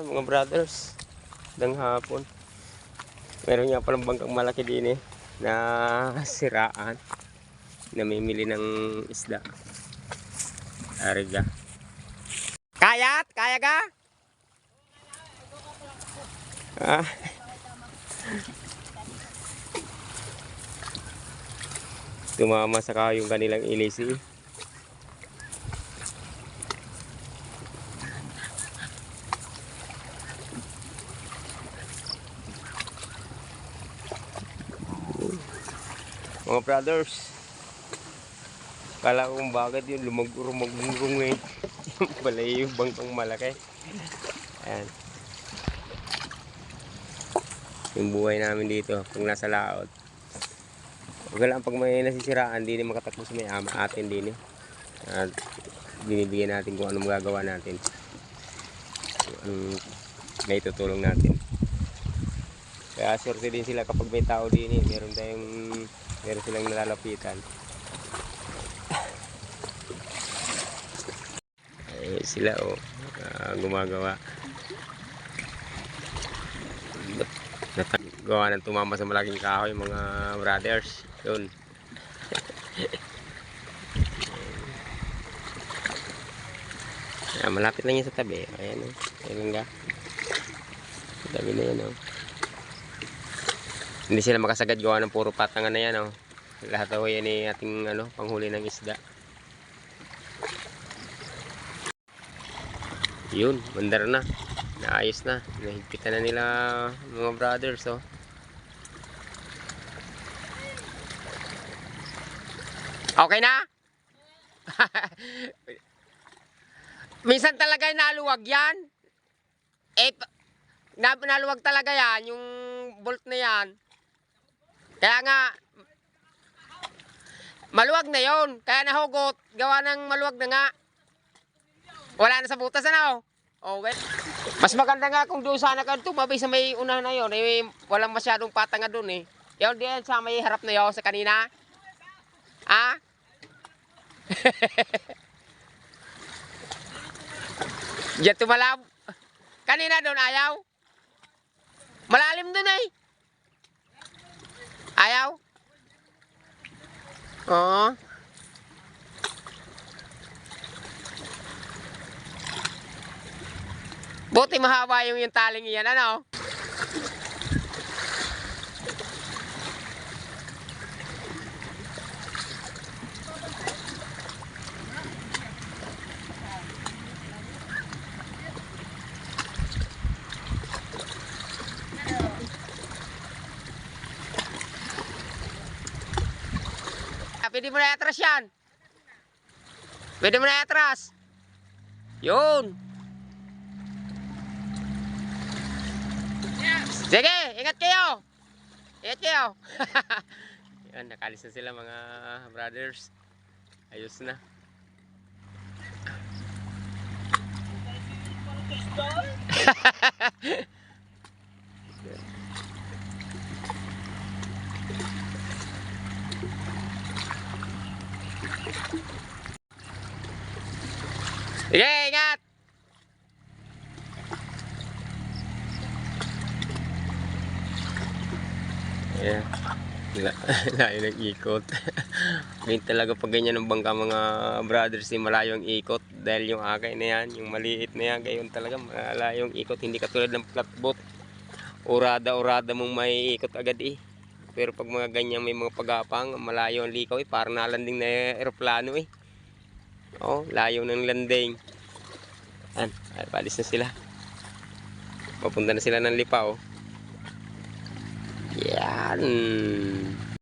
Mga brothers, dang hapon. Meron nga palang bangkang malaki din eh, na siraan. Namimili ng isda. Ariga. Kayat? Kaya ka? Ah. Tumama sa yung kanilang ilisi. Mga brothers, kala kong bakit yun lumag-rumag-rung eh. Pala yung bangkang malaki. Ayan. Yung buhay namin dito, pag nasa laot. Huwag lang pag may nasisiraan, na makatakbo sa may ama atin din eh. At binibigyan natin kung anong magagawa natin. Ang naitutulong natin. Kaya swerte din sila kapag may tao din eh. Meron tayong meron silang nalalapitan. Eh, sila oh, ah, gumagawa. Gawa ng tumama sa malaking kahoy mga brothers. Yun. Ayan, malapit lang yan sa tabi. Ayan oh. Ayan nga. Sa tabi na yan oh. Hindi sila makasagad gawa ng puro patangan na yan oh. Lahat daw yan ay ating ano, panghuli ng isda. Yun, mandar na. Naayos na. Nahigpitan na nila mga brothers oh. Okay na? Minsan talaga naluwag yan. Eh, naluwag talaga yan, yung bolt na yan. Kaya nga, maluwag na yon Kaya nahugot, gawa ng maluwag na nga. Wala na sa butas, ano? Okay. Mas maganda nga kung doon sana ka tumabay sa may una na yon, eh, walang masyadong patanga doon eh. Yun din sa may harap na yon sa kanina. Ah? Diyan tumalab. Kanina doon ayaw. Malalim doon eh. Ayaw. Oo. Buti mahaba yung yung taling iyan, ano? Pwede mo na atras yan. Pwede mo na atras. Yun. Sige, ingat kayo. Ingat kayo. Yan, nakalis na sila mga brothers. Ayos na. Sige, ingat. Yeah. La, layo ng ikot. Ngayon talaga pag ganyan ng bangka mga brothers, eh, malayo ang ikot. Dahil yung akay na yan, yung maliit na yan, gayon talaga malayo ang ikot. Hindi katulad ng flatboat. Urada-urada mong may ikot agad eh. Pero pag mga ganyan may mga pagapang, malayo ang likaw eh. Parang nalanding na aeroplano eh. Oh, layo ng landing. Yan, palis na sila. Papunta na sila ng lipaw. Yan.